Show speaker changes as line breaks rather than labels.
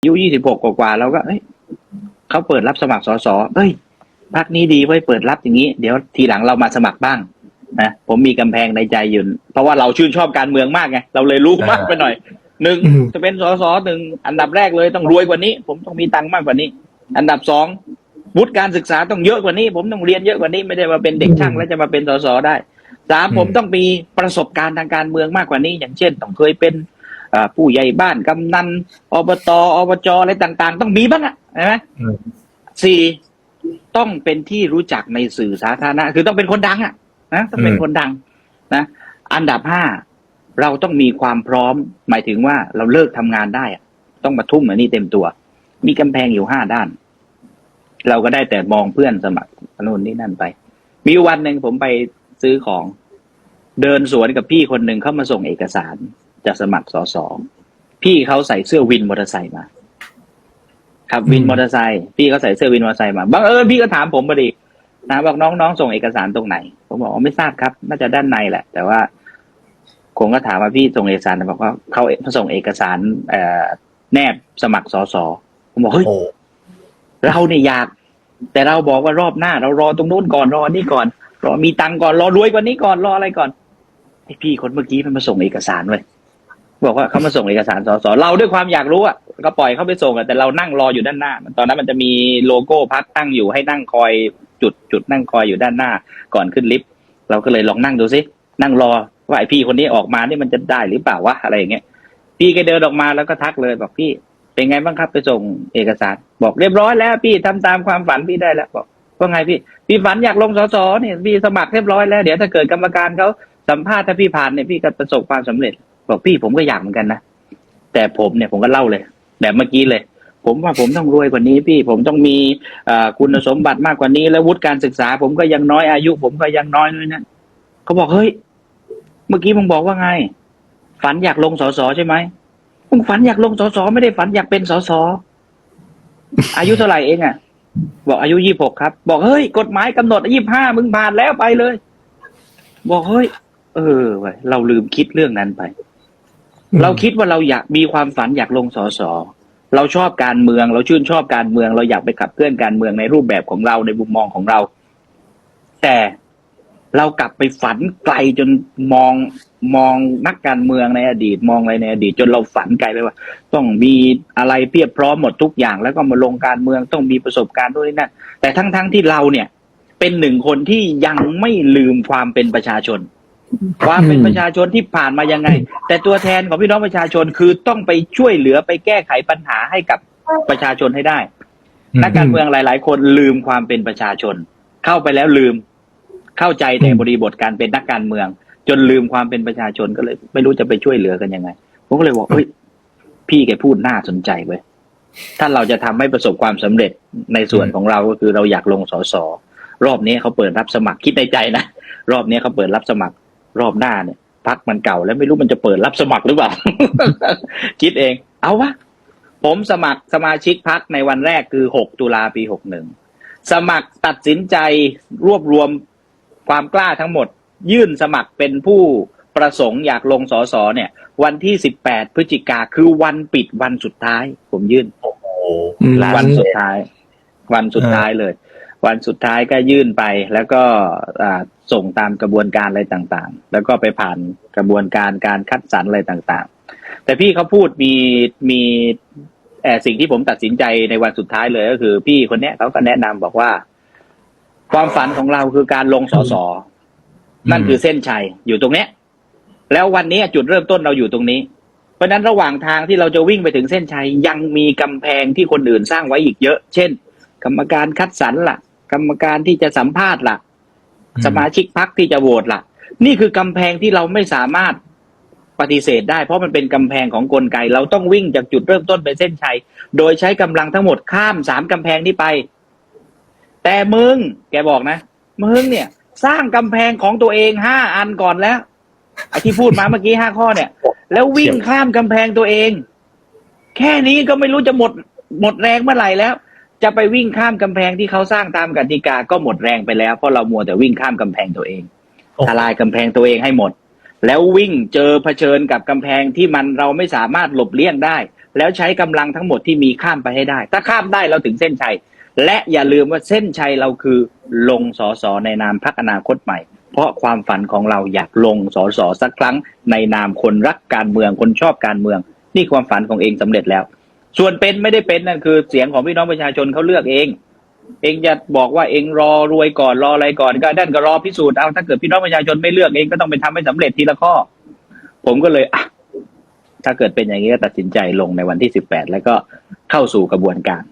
อายุยี่สิบหกกว่าๆเราก็เอ้ยเขาเปิดรับสมัครสสเอ้ยพักนี้ดีไว้ยเปิดรับอย่างนี้ เดี๋ยวทีหลังเรามาสมัครบ้างนะผมมีกำแพงในใจอยู่เพราะว่าเราชื่นชอบการเมืองมากไงเราเลยรู้มากไปหน่อยหนึ่ง
อืม
จะเป็นสสหนึ่งอันดับแรกเลยต้องรวยกว่านี้ ผมต้องมีตังค์มากกว่านี้ อันดับสองวุฒิการศึกษาต้องเยอะกว่านี้ ผมต้องเรียนเยอะกว่านี้ไม่ได้มาเป็นเด็กช่างแล้วจะมาเป็นสสได้สามผมต้องมีประสบการณ์ทางการเมืองมากกว่านี้ อย่างเช่น ต้องเคยเป็นอ่า ผู้ใหญ่บ้านกำนันอบตอบจอะไรต่าง ๆ ต้องมีบ้างอะใช่ไหม
อืม
สี่ต้องเป็นที่รู้จักในสื่อสาธารณะ คือต้องเป็นคนดังอะนะต้องเป็นคนดังนะอันดับห้าเราต้องมีความพร้อม หมายถึงว่าเราเลิกทำงานได้อะต้องมาทุ่มอันนี้เต็มตัว มีกำแพงอยู่ห้าด้าน เราก็ได้แต่มองเพื่อนสมัครโน่นนี่นั่นไป มีวันหนึ่งผมไปซื้อของ เดินสวนกับพี่คนหนึ่งเข้ามาส่งเอกสาร จะสมัครสอสอพี่เขาใส่เสื้อวินมอเตอร์ไซค์มาขับวิน
อืม
มอเตอร์ไซค์พี่เขาใส่เสื้อวินมอเตอร์ไซค์มาบังเอิญพี่ก็ถามผมพอดีนะบอกน้องน้องส่งเอกสารตรงไหน ผมบอกว่าไม่ทราบครับ น่าจะด้านในแหละ แต่ว่าผมก็ถามว่าพี่ส่งเอกสารบอกว่าเขาส่งเอกสารเอ่อแนบสมัครสอสอผมบอกเฮ้ย
โอ้
เราเนี่ยอยาก แต่เราบอกว่ารอบหน้า เรารอตรงนู้นก่อนรอนี่ก่อน รอมีตังค์ก่อนรอรวยกว่านี้ก่อนรออะไรก่อนไอพี่คนเมื่อกี้มันมาส่งเอกสารเว้ย บอกว่าเขามาส่งเอกสารสสเราด้วยความอยากรู้อะก็ปล่อยเขาไปส่งอะแต่เรานั่งรออยู่ด้านหน้า ตอนนั้นมันจะมีโลโก้พักตั้งอยู่ให้นั่งคอยจุดจุดนั่งคอยอยู่ด้านหน้า ก่อนขึ้นลิฟต์เราก็เลยลองนั่งดูซินั่งรอว่าไอพี่คนนี้ออกมานี่มันจะได้หรือเปล่าวะอะไรอย่างเงี้ยพี่แกเดินออกมาแล้วก็ทักเลยบอกพี่ เป็นไงบ้างครับไปส่งเอกสาร บอกเรียบร้อยแล้ว พี่ทำตามความฝันพี่ได้แล้วบอกว่าไงพี่พี่ฝันอยากลงสสเนี่ยพี่สมัครเรียบร้อยแล้วเดี๋ยวถ้าเกิดกรรมการเขาสัมภาษณ์ถ้าพี่ผ่านเนี่ยพี่ก็ประสบความสำเร็จ บอกพี่ผมก็อยากเหมือนกันนะแต่ผมเนี่ยผมก็เล่าเลยแบบเมื่อกี้เลย ผมว่าผมต้องรวยกว่านี้พี่ ผมต้องมีอคุณสมบัติมากกว่านี้ แล้ววุฒิการศึกษา ผมก็ยังน้อยอายุ ผมก็ยังน้อยด้วยนะเขาบอกเฮ้ย เมื่อกี้มึงบอกว่าไง ฝันอยากลงสสใช่ไหมมึงฝันอยากลงสสไม่ได้ฝันอยากเป็นสสอายุเท่าไหร่เองอะ บอกอายุยี่หกครับ บอกเฮ้ยกฎหมายกำหนดยี่ห้ามึงผ่านแล้วไปเลย บอกเฮ้ย เออว้ยเราลืมคิดเรื่องนั้นไป เราคิดว่าเราอยากมีความฝันอยากลงสอสอเราชอบการเมือง เราชื่นชอบการเมือง เราอยากไปขับเคลื่อนการเมืองในรูปแบบของเราในมุมมองของเรา แต่เรากลับไปฝันไกลจนมองมองนักการเมืองในอดีต มองอะไรในอดีต จนเราฝันไกลไปว่า ต้องมีอะไรเพียบพร้อมหมดทุกอย่าง แล้วก็มาลงการเมืองต้องมีประสบการณ์ด้วยนั่นแต่ทั้งๆทที่เราเนี่ย เป็นหนึ่งคนที่ยังไม่ลืมความเป็นประชาชน ความเป็นประชาชนที่ผ่านมายังไง แต่ตัวแทนของพี่น้องประชาชนคือต้องไปช่วยเหลือไปแก้ไขปัญหาให้กับประชาชนให้ได้ นักการเมืองหลาย ๆ คนลืมความเป็นประชาชน เข้าไปแล้วลืม เข้าใจแต่บริบทการเป็นนักการเมือง จนลืมความเป็นประชาชนก็เลย ไม่รู้จะไปช่วยเหลือกันยังไงผมก็เลยบอกเฮ้ยพี่แกพูดน่าสนใจเว้ยถ้าเราจะทำให้ประสบความสำเร็จในส่วนของเราก็คือเราอยากลงสสรอบนี้เขาเปิดรับสมัครคิดในใจนะรอบนี้เขาเปิดรับสมัคร รอบหน้าเนี่ยพักมันเก่าแล้วไม่รู้มันจะเปิดรับสมัครหรือเปล่า คิดเอง เอาวะผมสมัครสมาชิกพักในวันแรกคือ 6 ตุลาปี 61 สมัครตัดสินใจรวบรวมความกล้าทั้งหมด ยื่นสมัครเป็นผู้ประสงค์อยากลงสอสอเนี่ย วันที่ 18 พฤศจิกาคือวันปิดวันสุดท้าย ผมยื่น
โอ้โห
อืม
ล้า
วันสุดท้าย วันสุดท้ายเลย วันสุดท้ายก็ยื่นไปแล้วก็อ่าส่งตามกระบวนการอะไรต่างๆ แล้วก็ไปผ่านกระบวนการการคัดสรรอะไรต่างๆ แต่พี่เขาพูดมีมีเอ่อสิ่งที่ผมตัดสินใจในวันสุดท้ายเลยก็คือ พี่คนเนี้ยเขาก็แนะนำบอกว่า ความฝันของเราคือการลงสอสอนั่นคือเส้นชัยอยู่ตรงเนี้ย แล้ววันนี้จุดเริ่มต้นเราอยู่ตรงนี้ เพราะฉะนั้นระหว่างทางที่เราจะวิ่งไปถึงเส้นชัยยังมีกำแพงที่คนอื่นสร้างไว้อีกเยอะ เช่น กรรมการคัดสรรล่ะ กรรมการที่จะสัมภาษณ์ล่ะ
อืม
สมาชิกพักที่จะโหวตล่ะ นี่คือกำแพงที่เราไม่สามารถปฏิเสธได้ เพราะมันเป็นกำแพงของกลไก เราต้องวิ่งจากจุดเริ่มต้นไปเส้นชัย โดยใช้กำลังทั้งหมดข้ามสามกำแพงนี้ไป แต่มึง แกบอกนะ มึงเนี่ย สร้างกำแพงของตัวเองห้าอันก่อนแล้วไอ้ที่พูดมาเมื่อกี้ห้าข้อเนี่ย แล้ววิ่งข้ามกำแพงตัวเอง แค่นี้ก็ไม่รู้จะหมดหมดแรงเมื่อไหร่แล้ว จะไปวิ่งข้ามกำแพงที่เขาสร้างตามกติกาก็หมดแรงไปแล้ว เพราะเรามัวแต่วิ่งข้ามกำแพงตัวเอง
โอ้โห
ทลายกำแพงตัวเองให้หมด แล้ววิ่งเจอเผชิญกับกำแพงที่มันเราไม่สามารถหลบเลี่ยงได้ แล้วใช้กำลังทั้งหมดที่มีข้ามไปให้ได้ ถ้าข้ามได้เราถึงเส้นชัย และอย่าลืมว่าเส้นชัยเราคือลงสอสอในนามพักอนาคตใหม่ เพราะความฝันของเราอยากลงสอสอสักครั้ง ในนามคนรักการเมืองคนชอบการเมือง นี่ความฝันของเองสำเร็จแล้ว ส่วนเป็นไม่ได้เป็นนั่นคือเสียงของพี่น้องประชาชนเขาเลือกเอง เองจะบอกว่าเองรอรวยก่อนรออะไรก่อนก็ด้านก็รอพิสูจน์เอาถ้าเกิดพี่น้องประชาชนไม่เลือกเองก็ต้องไปทำให้สำเร็จทีละข้อ ผมก็เลยอะถ้าเกิดเป็นอย่างนี้ก็ตัดสินใจลงในวันที่สิบแปดแล้วก็เข้าสู่กระบวนการ